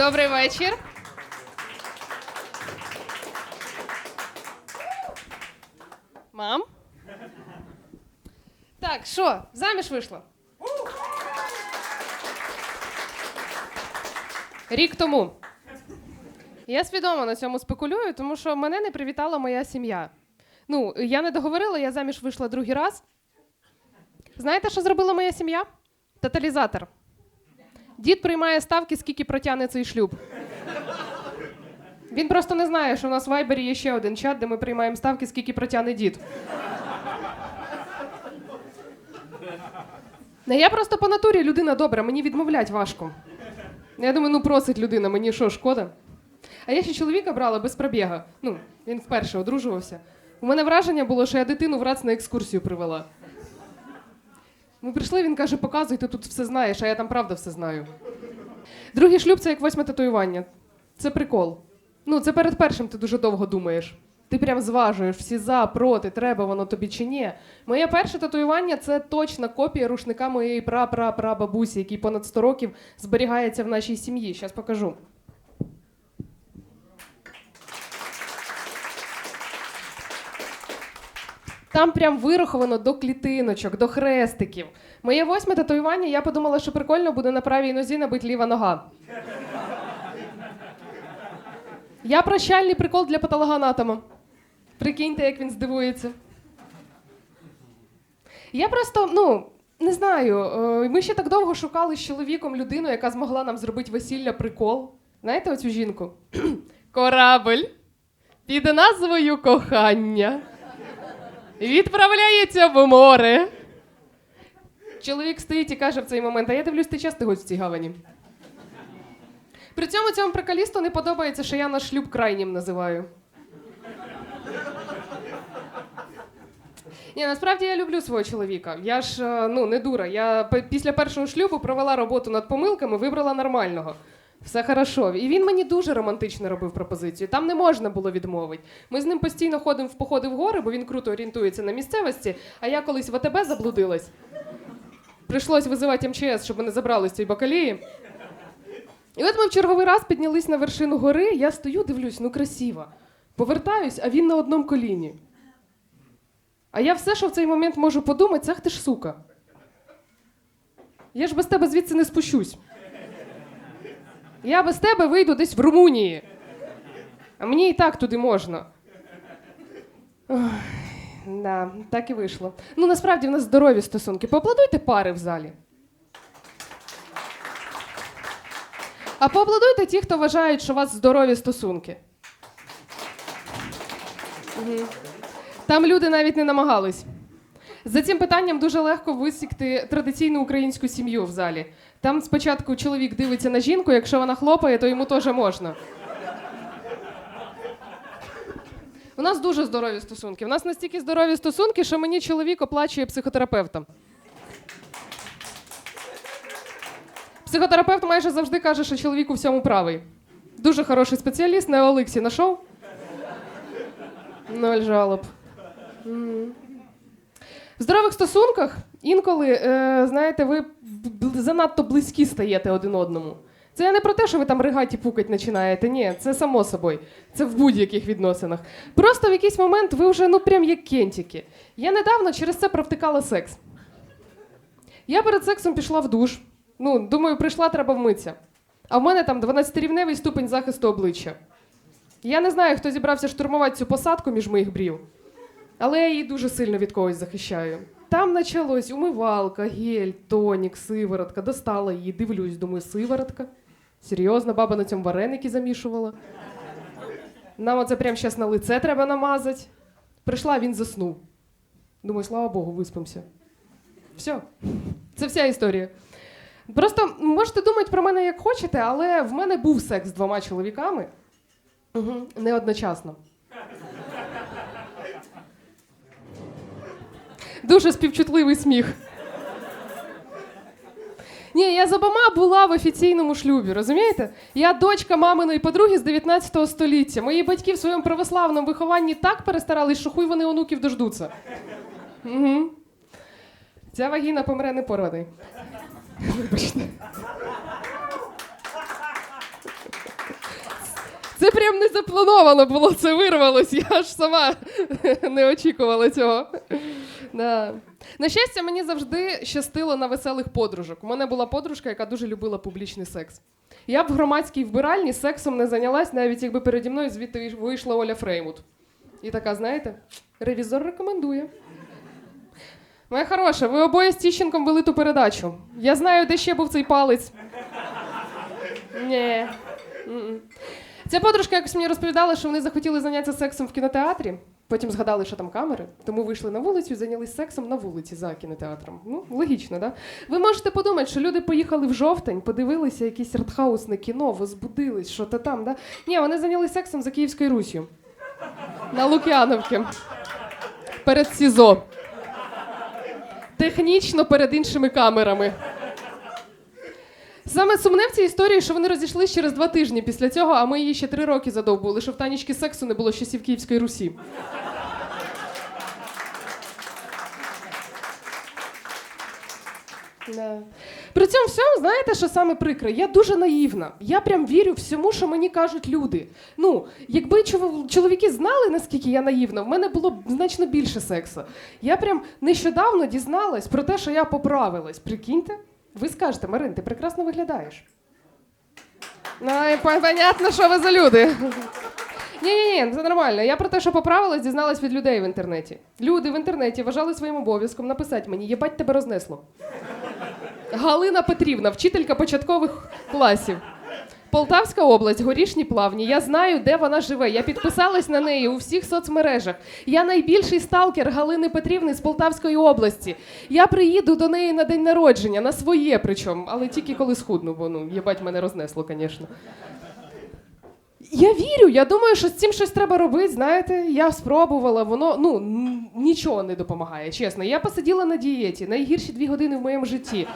Добрий вечір. Мам? Так, що, заміж вийшла? Рік тому. Я свідомо на цьому спекулюю, тому що мене не привітала моя сім'я. Ну, я не договорила, я заміж вийшла другий раз. Знаєте, що зробила моя сім'я? Тоталізатор. Дід приймає ставки, скільки протягне цей шлюб. Він просто не знає, що у нас в Вайбері є ще один чат, де ми приймаємо ставки, скільки протягне дід. Не, я просто по натурі людина добра, мені відмовлять важко. Я думаю, ну просить людина, мені що, шкода? А я ще чоловіка брала без пробіга. Ну, він вперше одружувався. У мене враження було, що я дитину в РАЦ на екскурсію привела. Ми прийшли, він каже, показуй, ти тут все знаєш, а я там правда все знаю. Другий шлюб це як восьме татуювання. Це прикол. Ну, це перед першим ти дуже довго думаєш. Ти прям зважуєш всі за, проти, треба воно тобі чи ні. Моє перше татуювання це точна копія рушника моєї пра-пра-пра-бабусі, який понад 100 років зберігається в нашій сім'ї. Зараз покажу. Там прям вираховано до клітиночок, до хрестиків. Моє восьме татуювання, я подумала, що прикольно буде на правій нозі набить ліва нога. Я прощальний прикол для патологоанатома. Прикиньте, як він здивується. Я просто, ну, не знаю, е, ми ще так довго шукали з чоловіком людину, яка змогла нам зробити весілля прикол. Знаєте оцю жінку? Корабль під назвою кохання відправляється в море. Чоловік стоїть і каже в цей момент: а я дивлюсь, ти часто гость в цій гавані. При цьому цьому приколісту не подобається, що я наш шлюб крайнім називаю. Ні, насправді я люблю свого чоловіка. Я ж е, ну не дура. Я після першого шлюбу провела роботу над помилками, вибрала нормального. Все хорошо. І він мені дуже романтично робив пропозицію. Там не можна було відмовити. Ми з ним постійно ходимо в походи в гори, бо він круто орієнтується на місцевості. А я колись в АТБ заблудилась. Прийшлось визивати МЧС, щоб мене забрали з цієї бакалії. І от ми в черговий раз піднялись на вершину гори. Я стою, дивлюсь, ну красиво. Повертаюсь, а він на одному коліні. А я все, що в цей момент можу подумати, це ти ж сука. Я ж без тебе звідси не спущусь. Я без тебе вийду десь в Румунії. А мені і так туди можна. Ой, да, так і вийшло. Ну, насправді в нас здорові стосунки. Поаплодуйте пари в залі. А поаплодуйте ті, хто вважають, що у вас здорові стосунки. Мгм. Там люди навіть не намагались. За цим питанням дуже легко висікти традиційну українську сім'ю в залі. Там спочатку чоловік дивиться на жінку, якщо вона хлопає, то йому теж можна. У нас дуже здорові стосунки. У нас настільки здорові стосунки, що мені чоловік оплачує психотерапевта. Психотерапевт майже завжди каже, що чоловік у всьому правий. Дуже хороший спеціаліст, на Олексі знайшов. Ноль жалоб. В здорових стосунках інколи, е, знаєте, ви занадто близькі стаєте один одному. Це не про те, що ви там ригать і пукать починаєте. Ні, це само собою. Це в будь-яких відносинах. Просто в якийсь момент ви вже ну прям як кентики. Я недавно через це провтикала секс. Я перед сексом пішла в душ. Ну, думаю, прийшла, треба вмитися. А в мене там 12-рівневий ступень захисту обличчя. Я не знаю, хто зібрався штурмувати цю посадку між моїх брів, але я її дуже сильно від когось захищаю. Там почалось умивалка, гель, тонік, сиворотка. Достала її, дивлюсь, думаю, сиворотка. Серйозно, баба на цьому вареники замішувала. Нам оце прямо зараз на лице треба намазати. Прийшла, він заснув. Думаю, слава Богу, виспимося. Все. Це вся історія. Просто можете думати про мене як хочете, але в мене був секс з двома чоловіками. Угу. Не одночасно. Дуже співчутливий сміх. Ні, я з обома була в офіційному шлюбі, розумієте? Я дочка маминої подруги з 19 століття. Мої батьки в своєму православному вихованні так перестарались, що хуй вони онуків дождуться. Угу. Ця вагіна помре не породи. Вибачте. Це прям не заплановано було, це вирвалось. Я аж сама не очікувала цього. Да. На щастя, мені завжди щастило на веселих подружок. У мене була подружка, яка дуже любила публічний секс. Я б в громадській вбиральні сексом не зайнялась, навіть якби переді мною звідти вийшла Оля Фреймут. І така, знаєте, ревізор рекомендує. Моя хороша, ви обоє з Тіщенком вели ту передачу. Я знаю, де ще був цей палець. Ні. Ця подружка якось мені розповідала, що вони захотіли зайнятися сексом в кінотеатрі. Потім згадали, що там камери, тому вийшли на вулицю і зайнялись сексом на вулиці за кінотеатром. Ну, логічно, да? Ви можете подумати, що люди поїхали в жовтень, подивилися якесь артхаусне кіно, возбудились, що то там, да? Ні, вони зайнялись сексом за Київською Руссю. На Лук'яновці. Перед СІЗО. Технічно перед іншими камерами. Саме сумне в цій історії, що вони розійшлися через два тижні після цього, а ми її ще три роки задовбули, що в танічки сексу не було з часів Київської Русі. Да. При цьому всьому, знаєте, що саме прикре? Я дуже наївна. Я прям вірю всьому, що мені кажуть люди. Ну, якби чоловіки знали, наскільки я наївна, в мене було б значно більше сексу. Я прям нещодавно дізналась про те, що я поправилась. Прикиньте, ви скажете, Марин, ти прекрасно виглядаєш. Ну, і понятно, що ви за люди. Ні, ні, ні, це нормально. Я про те, що поправилась, дізналась від людей в інтернеті. Люди в інтернеті вважали своїм обов'язком написати мені, єбать тебе рознесло. Галина Петрівна, вчителька початкових класів. Полтавська область, горішні плавні. Я знаю, де вона живе. Я підписалась на неї у всіх соцмережах. Я найбільший сталкер Галини Петрівни з Полтавської області. Я приїду до неї на день народження, на своє причому, але тільки коли схудну, бо ну, їбать мене рознесло, звісно. Я вірю, я думаю, що з цим щось треба робити. Знаєте, я спробувала, воно ну нічого не допомагає. Чесно, я посиділа на дієті найгірші дві години в моєму житті.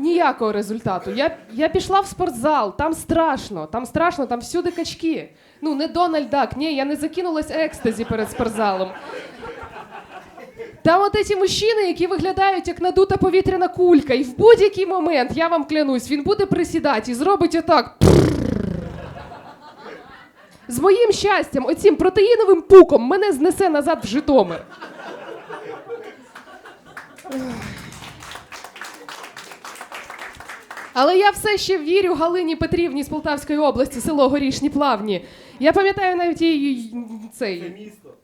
Ніякого результату. Я, я пішла в спортзал, там страшно, там страшно, там всюди качки. Ну, не Дональд Дак, ні, я не закинулась екстазі перед спортзалом. Там от ці мужчини, які виглядають як надута повітряна кулька, і в будь-який момент, я вам клянусь, він буде присідати і зробить отак. З моїм щастям, оцім протеїновим пуком мене знесе назад в Житомир. Але я все ще вірю Галині Петрівні з Полтавської області, село Горішні Плавні. Я пам'ятаю навіть її цей. місто.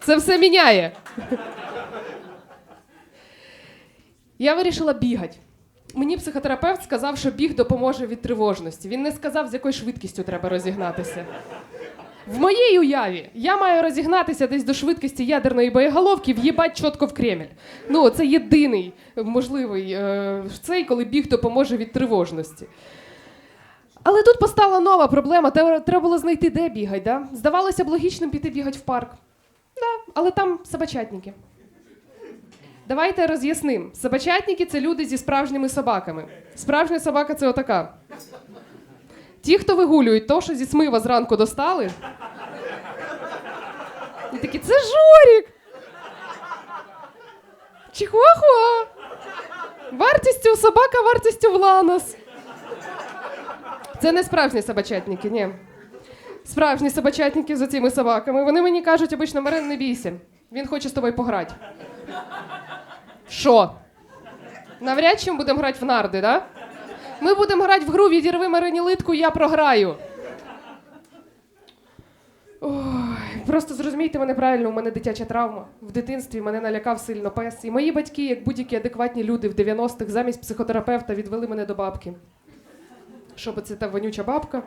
Це все міняє. Я вирішила бігати. Мені психотерапевт сказав, що біг допоможе від тривожності. Він не сказав, з якою швидкістю треба розігнатися. В моїй уяві я маю розігнатися десь до швидкості ядерної боєголовки, в'їбать чітко в Кремль. Ну, це єдиний можливий е, цей, коли біг допоможе від тривожності. Але тут постала нова проблема. Треба було знайти, де бігать. Да? Здавалося б логічним піти бігати в парк. Да, але там собачатники. Давайте роз'ясним. Собачатники це люди зі справжніми собаками. Справжня собака це отака. Ті, хто вигулюють то, що зі смива зранку достали. І такі, це Жорік! Чихуахуа! Вартістю собака, вартістю в ланос. Це не справжні собачатники, ні. Справжні собачатники з цими собаками. Вони мені кажуть, обично, Марин, не бійся. Він хоче з тобою пограти. Що? Навряд чи ми будемо грати в нарди, да? Ми будемо грати в гру відірви Марині литку, я програю. Ой, просто зрозумійте мене правильно, у мене дитяча травма. В дитинстві мене налякав сильно пес. І мої батьки, як будь-які адекватні люди в 90-х, замість психотерапевта відвели мене до бабки. Щоб це та вонюча бабка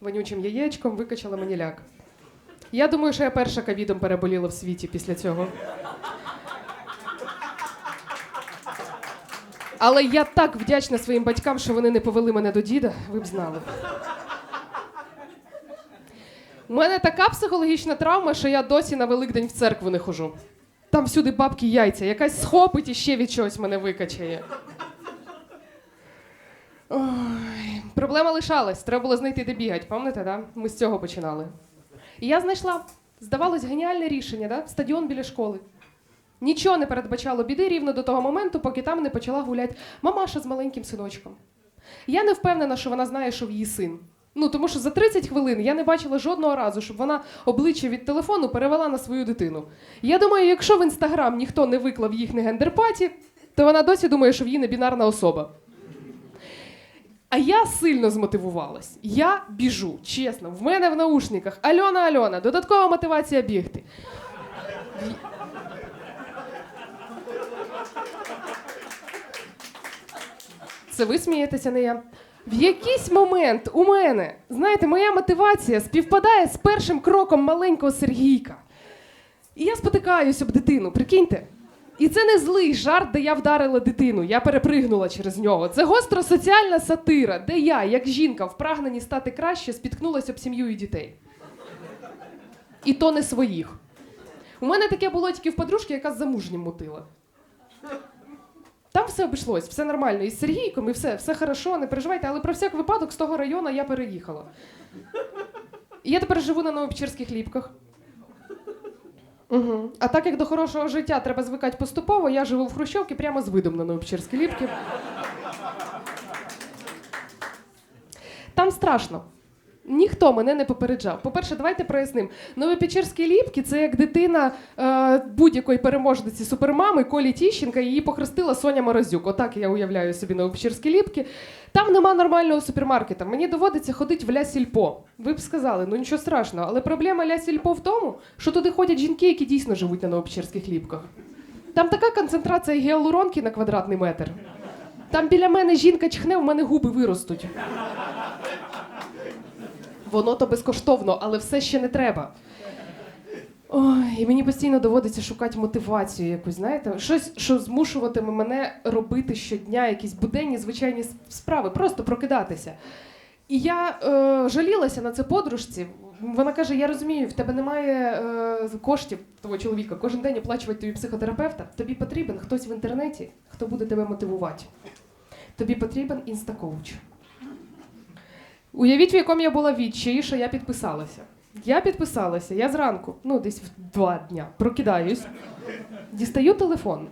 вонючим яєчком викачала мені ляк. Я думаю, що я перша ковідом переболіла в світі після цього. Але я так вдячна своїм батькам, що вони не повели мене до діда, ви б знали. У мене така психологічна травма, що я досі на Великдень в церкву не хожу. Там всюди бабки яйця, якась схопить і ще від чогось мене викачає. Ой, проблема лишалась. Треба було знайти, де бігать. Пам'ятаєте, да? Ми з цього починали. І я знайшла, здавалось, геніальне рішення, да? стадіон біля школи. Нічого не передбачало біди рівно до того моменту, поки там не почала гуляти мамаша з маленьким синочком. Я не впевнена, що вона знає, що в її син. Ну тому що за 30 хвилин я не бачила жодного разу, щоб вона обличчя від телефону перевела на свою дитину. Я думаю, якщо в інстаграм ніхто не виклав їхнє гендерпаті, то вона досі думає, що в її не бінарна особа. А я сильно змотивувалась. Я біжу, чесно, в мене в наушниках. Альона, Альона, додаткова мотивація бігти. Це ви смієтеся, не я. В якийсь момент у мене, знаєте, моя мотивація співпадає з першим кроком маленького Сергійка. І я спотикаюсь об дитину, прикиньте. І це не злий жарт, де я вдарила дитину, я перепригнула через нього. Це гостросоціальна сатира, де я, як жінка, в прагненні стати краще, спіткнулася об сім'ю і дітей. І то не своїх. У мене таке було тільки в подружки, яка замужнім мутила. Там все обійшлось, все нормально. І з Сергійком, і все, все хорошо, не переживайте, але про всяк випадок з того району я переїхала. І я тепер живу на Новопечерських ліпках. Угу. А так як до хорошого життя треба звикати поступово, я живу в Хрущовці прямо з видом на Новопечерські ліпки. Там страшно. Ніхто мене не попереджав. По-перше, давайте прояснимо. Новопечерські ліпки це як дитина е, будь-якої переможниці супермами Колі Тіщенка, її похрестила Соня Морозюк. Отак я уявляю собі Новопечерські ліпки. Там нема нормального супермаркета. Мені доводиться ходити в Ля Сільпо. Ви б сказали, ну нічого страшного. Але проблема Ля Сільпо в тому, що туди ходять жінки, які дійсно живуть на Новопечерських ліпках. Там така концентрація гіалуронки на квадратний метр. Там біля мене жінка чхне, у мене губи виростуть. Воно то безкоштовно, але все ще не треба. Ой, і мені постійно доводиться шукати мотивацію якусь, знаєте, щось, що змушуватиме мене робити щодня якісь буденні звичайні справи, просто прокидатися. І я е, жалілася на це подружці. Вона каже: Я розумію, в тебе немає е, коштів твого чоловіка кожен день оплачувати тобі психотерапевта. Тобі потрібен хтось в інтернеті, хто буде тебе мотивувати. Тобі потрібен інстакоуч. Уявіть, в якому я була відчаї, що я підписалася. Я підписалася, я зранку, ну десь в два дня, прокидаюсь, дістаю телефон,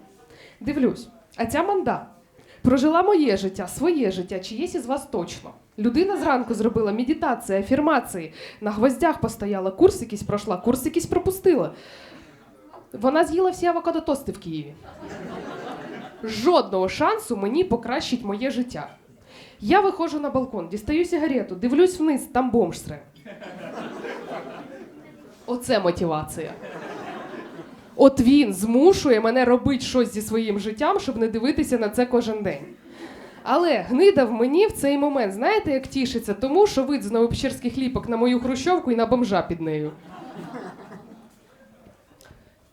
дивлюсь, а ця манда прожила моє життя, своє життя, чиєсь із вас точно. Людина зранку зробила медитації, афірмації, на гвоздях постояла, курс якийсь пройшла, курс якийсь пропустила. Вона з'їла всі авокадотости в Києві. Жодного шансу мені покращить моє життя. Я виходжу на балкон, дістаю сигарету, дивлюсь вниз, там бомж сре. Оце мотивація. От він змушує мене робити щось зі своїм життям, щоб не дивитися на це кожен день. Але гнида в мені в цей момент, знаєте, як тішиться, тому що вид з новопечерських ліпок на мою хрущовку і на бомжа під нею.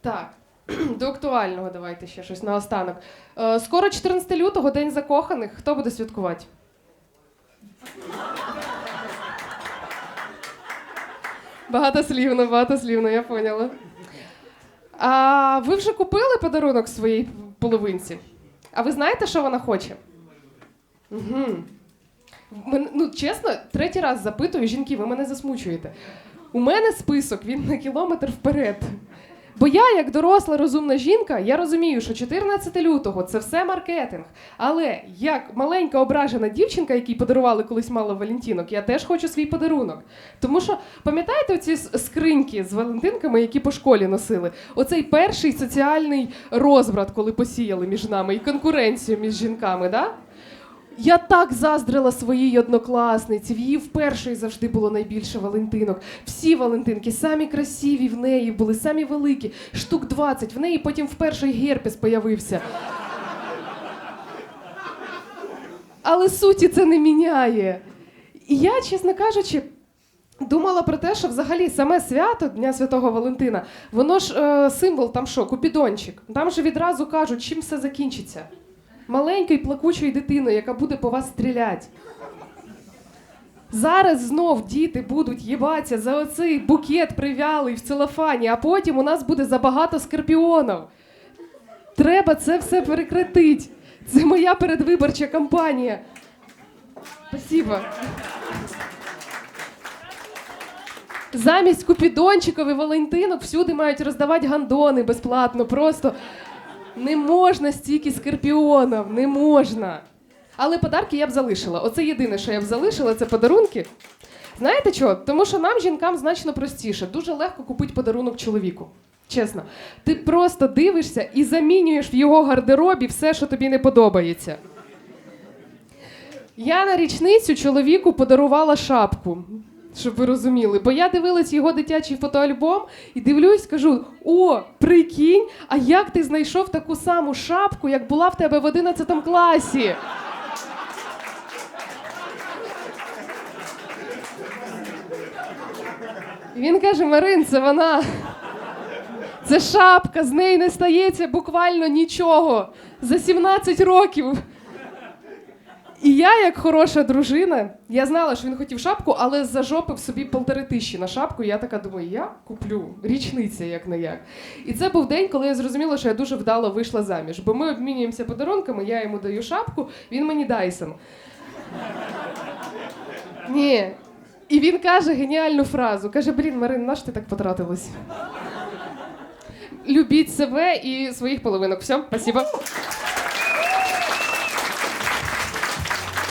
Так, до актуального давайте ще щось наостанок. Е, скоро 14 лютого, День закоханих. Хто буде святкувати? Багатослівно, багатослівно, я поняла. А ви вже купили подарунок своїй половинці? А ви знаєте, що вона хоче? Угу. Мен, ну, чесно, третій раз запитую, жінки, ви мене засмучуєте. У мене список, він на кілометр вперед. Бо я, як доросла розумна жінка, я розумію, що 14 лютого це все маркетинг. Але як маленька ображена дівчинка, якій подарували колись мало Валентінок, я теж хочу свій подарунок. Тому що пам'ятаєте оці с- скриньки з Валентинками, які по школі носили? Оцей перший соціальний розбрат, коли посіяли між нами, і конкуренцію між жінками, да? Я так заздрила своїй однокласниці. В її вперше завжди було найбільше Валентинок. Всі Валентинки, самі красиві в неї були, самі великі, штук 20. В неї потім вперше герпес появився. Але суті це не міняє. І я, чесно кажучи, думала про те, що взагалі саме свято Дня Святого Валентина, воно ж е, символ там що, купідончик. Там же відразу кажуть, чим все закінчиться. Маленькою плакучою дитиною, яка буде по вас стріляти. Зараз знов діти будуть їбатися за оцей букет привялий в целофані, а потім у нас буде забагато скорпіонів. Треба це все перекритити. Це моя передвиборча кампанія. Спасибо. Замість купідончиків і Валентинок всюди мають роздавати гандони безплатно. Просто не можна стільки скорпіонів, не можна. Але подарки я б залишила. Оце єдине, що я б залишила, це подарунки. Знаєте чого? Тому що нам, жінкам, значно простіше. Дуже легко купити подарунок чоловіку. Чесно, ти просто дивишся і замінюєш в його гардеробі все, що тобі не подобається. Я на річницю чоловіку подарувала шапку, щоб ви розуміли. Бо я дивилась його дитячий фотоальбом і дивлюсь, кажу: о, прикинь, а як ти знайшов таку саму шапку, як була в тебе в 11 класі? І Він каже: Марин, це вона. Це шапка, з неї не стається буквально нічого за 17 років. І я, як хороша дружина, я знала, що він хотів шапку, але зажопив собі полтори тисячі на шапку. Я така думаю, я куплю річниця, як не як. І це був день, коли я зрозуміла, що я дуже вдало вийшла заміж. Бо ми обмінюємося подарунками, я йому даю шапку, він мені Дайсон. Ні. І він каже геніальну фразу: каже: Блін, Марин, наш ти так потратилась? Любіть себе і своїх половинок. Все, спасибо.